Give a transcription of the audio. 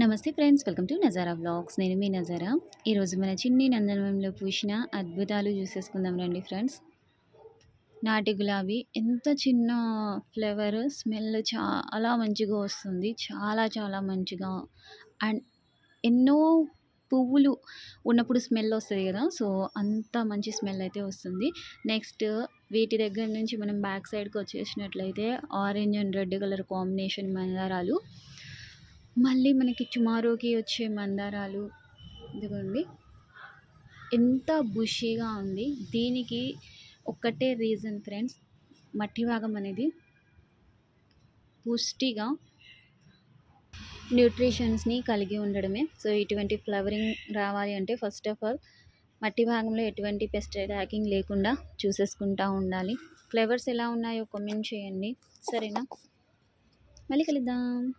నమస్తే friends welcome to Nazara vlogs నేను మీ నజారా. ఈరోజు మన చిన్ని నందనవనంలో పూసిన అద్భుతాలు చూసేసుకుందాం రండి ఫ్రెండ్స్. నాటి గులాబీ ఎంత చిన్న ఫ్లేవర్ స్మెల్ చాలా మంచిగా వస్తుంది. చాలా చాలా మంచిగా అండ్ ఎన్నో పువ్వులు ఉన్నప్పుడు స్మెల్ వస్తుంది కదా సో అంత మంచి స్మెల్ అయితే వస్తుంది. నెక్స్ట్ వీటి దగ్గర నుంచి మనం బ్యాక్ సైడ్కి వచ్చేసినట్లయితే orange and red colour combination మందారాలు మళ్ళీ మనకి టుమారోకి వచ్చే మందారాలు ఇదిగోండి. ఎంత బుషీగా ఉంది. దీనికి ఒక్కటే రీజన్ ఫ్రెండ్స్ మట్టి భాగం అనేది పుష్టిగా న్యూట్రిషన్స్ని కలిగి ఉండడమే. సో ఇటువంటి ఫ్లవరింగ్ రావాలి అంటే ఫస్ట్ ఆఫ్ ఆల్ మట్టి భాగంలో ఎటువంటి పెస్ట్ ప్యాకింగ్ లేకుండా చూసేసుకుంటూ ఉండాలి. ఫ్లేవర్స్ ఎలా ఉన్నాయో కామెంట్ చేయండి. సరేనా? మళ్ళీ కలుద్దాం.